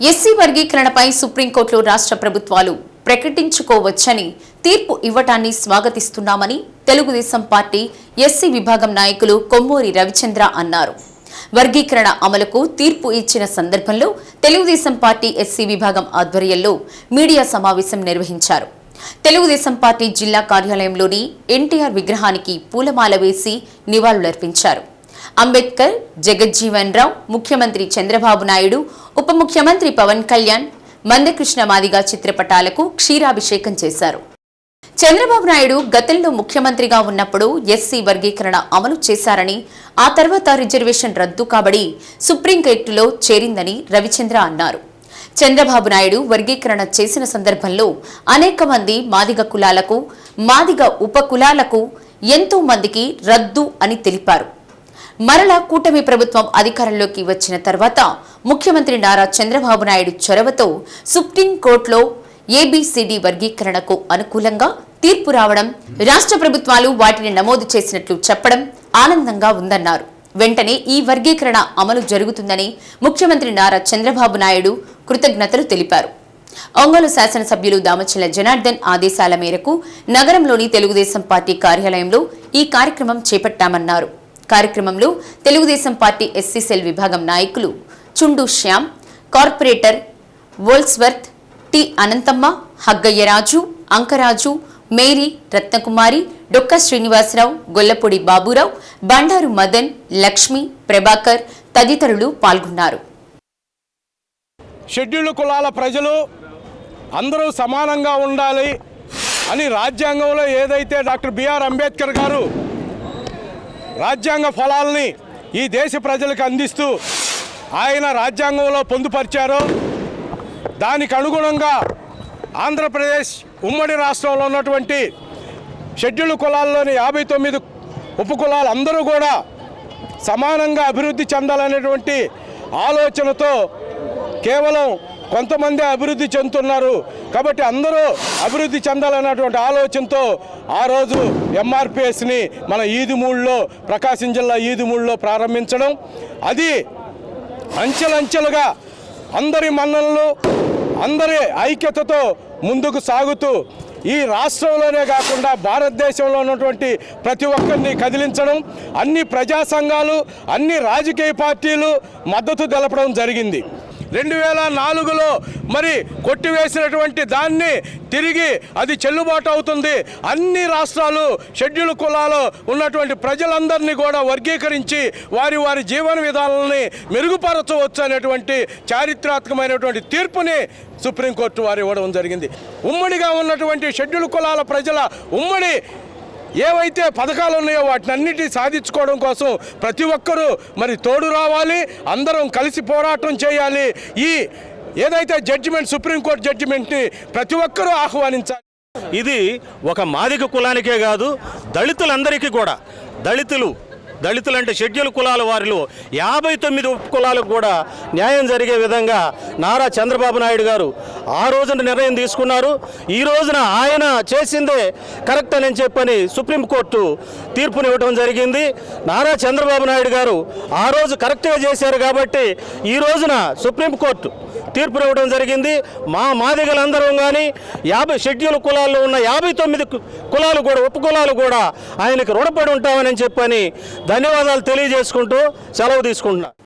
SC వర్గీకరణపై సుప్రీంకోర్టులో రాష్ట్ర ప్రభుత్వాలు ప్రకటించుకోవచ్చని తీర్పు ఇవ్వటాన్ని స్వాగతిస్తున్నామని తెలుగుదేశం పార్టీ ఎస్సీ విభాగం నాయకులు కొమ్మూరి రవిచంద్ర అన్నారు. వర్గీకరణ అమలుకు తీర్పు ఇచ్చిన సందర్భంలో తెలుగుదేశం పార్టీ ఎస్సీ విభాగం ఆధ్వర్యంలో మీడియా సమావేశం నిర్వహించారు. తెలుగుదేశం పార్టీ జిల్లా కార్యాలయంలోని ఎన్టీఆర్ విగ్రహానికి పూలమాల వేసి నివాళులర్పించారు. అంబేద్కర్ జగజ్జీవన్ రావు ముఖ్యమంత్రి చంద్రబాబు నాయుడు ఉప ముఖ్యమంత్రి పవన్ కళ్యాణ్ మందకృష్ణ మాదిగ చిత్రపటాలకు క్షీరాభిషేకం చేశారు. చంద్రబాబు నాయుడు గతంలో ముఖ్యమంత్రిగా ఉన్నప్పుడు ఎస్సీ వర్గీకరణ అమలు చేశారని ఆ తర్వాత రిజర్వేషన్ రద్దు కాబడి సుప్రీంకోర్టులో చేరిందని రవిచంద్ర అన్నారు. చంద్రబాబు నాయుడు వర్గీకరణ చేసిన సందర్భంలో అనేక మంది మాదిగ కులాలకు మాదిగ ఉప కులాలకు ఎంతో మందికి రద్దు అని తెలిపారు. మరలా కూటమి ప్రభుత్వం అధికారంలోకి వచ్చిన తర్వాత ముఖ్యమంత్రి నారా చంద్రబాబు నాయుడు చొరవతో సుప్రీంకోర్టులో ఏబిసిడి వర్గీకరణకు అనుకూలంగా తీర్పు రావడం రాష్ట్ర ప్రభుత్వాలు వాటిని నమోదు చేసినట్లు చెప్పడం ఆనందంగా ఉందన్నారు. వెంటనే ఈ వర్గీకరణ అమలు జరుగుతుందని ముఖ్యమంత్రి నారా చంద్రబాబు నాయుడు కృతజ్ఞతలు తెలిపారు. ఒంగోలు శాసనసభ్యులు దామచల్ల జనార్దన్ ఆదేశాల మేరకు నగరంలోని తెలుగుదేశం పార్టీ కార్యాలయంలో ఈ కార్యక్రమం చేపట్టామన్నారు. కార్యక్రమంలో తెలుగుదేశం పార్టీ ఎస్సీ సెల్ విభాగం నాయకులు చుండు శ్యామ్ కార్పొరేటర్ వోల్స్వర్త్ టి అనంతమ్మ హగ్గయ్యరాజు అంకరాజు మేరీ రత్నకుమారి డొక్క శ్రీనివాసరావు గొల్లపూడి బాబురావు బండారు మదన్ లక్ష్మి ప్రభాకర్ తదితరులు పాల్గొన్నారు. షెడ్యూల్డ్ కులాల ప్రజలు అందరూ సమానంగా ఉండాలి అని రాజ్యాంగంలో ఏదైతే డాక్టర్ బిఆర్ అంబేద్కర్ గారు రాజ్యాంగ ఫలాల్ని ఈ దేశ ప్రజలకు అందిస్తూ ఆయన రాజ్యాంగంలో పొందుపరిచారో. దానికి అనుగుణంగా ఆంధ్రప్రదేశ్ ఉమ్మడి రాష్ట్రంలో ఉన్నటువంటి షెడ్యూల్డ్ కులాల్లోని యాభై తొమ్మిది ఉపకులాలు అందరూ కూడా సమానంగా అభివృద్ధి చెందాలనేటువంటి ఆలోచనతో కేవలం కొంతమంది అభివృద్ధి చెందుతున్నారు. కాబట్టి అందరూ అభివృద్ధి చెందాలన్నటువంటి ఆలోచనతో ఆ రోజు ఎంఆర్పిఎస్ని మన ఈదుమూళ్ళలో ప్రకాశం జిల్లా ఈదుమూళ్ళలో ప్రారంభించడం. అది అంచెలంచెలుగా అందరి మన్ననలు అందరి ఐక్యతతో ముందుకు సాగుతూ ఈ రాష్ట్రంలోనే కాకుండా భారతదేశంలో ఉన్నటువంటి ప్రతి ఒక్కరిని కదిలించడం అన్ని ప్రజా సంఘాలు అన్ని రాజకీయ పార్టీలు మద్దతు తెలపడం జరిగింది. రెండు వేల నాలుగులో మరి కొట్టివేసినటువంటి దాన్ని తిరిగి అది చెల్లుబాటు అవుతుంది. అన్ని రాష్ట్రాలు షెడ్యూల్ కులాలు ఉన్నటువంటి ప్రజలందరినీ కూడా వర్గీకరించి వారి వారి జీవన విధానాలని మెరుగుపరచవచ్చు అనేటువంటి చారిత్రాత్మకమైనటువంటి తీర్పుని సుప్రీంకోర్టు వారు ఇవ్వడం జరిగింది. ఉమ్మడిగా ఉన్నటువంటి షెడ్యూల్ కులాల ప్రజల ఉమ్మడి ఏవైతే పథకాలు ఉన్నాయో వాటిని అన్నిటి సాధించుకోవడం కోసం ప్రతి ఒక్కరూ మరి తోడు రావాలి అందరం కలిసి పోరాటం చేయాలి. ఈ ఏదైతే జడ్జిమెంట్ సుప్రీంకోర్టు జడ్జిమెంట్ని ప్రతి ఒక్కరూ ఆహ్వానించాలి. ఇది ఒక మాదిక కులానికే కాదు దళితులందరికీ కూడా దళితులు దళితులు అంటే షెడ్యూల్ కులాల వారిలో యాభై తొమ్మిది కులాలకు కూడా న్యాయం జరిగే విధంగా నారా చంద్రబాబు నాయుడు గారు ఆ రోజున నిర్ణయం తీసుకున్నారు. ఈ రోజున ఆయన చేసిందే కరెక్ట్ అని చెప్పని సుప్రీంకోర్టు తీర్పునివ్వడం జరిగింది. నారా చంద్రబాబు నాయుడు గారు ఆ రోజు కరెక్ట్గా చేశారు కాబట్టి ఈ రోజున సుప్రీంకోర్టు తీర్పు ఇవ్వడం జరిగింది. మా మాదిగలందరం కానీ యాభై షెడ్యూల్ కులాల్లో ఉన్న యాభై తొమ్మిది కు- కులాలు కూడా ఉప కులాలు కూడా ఆయనకు రుణపడి ఉంటామని చెప్పని ధన్యవాదాలు తెలియజేసుకుంటూ సెలవు తీసుకుంటున్నా.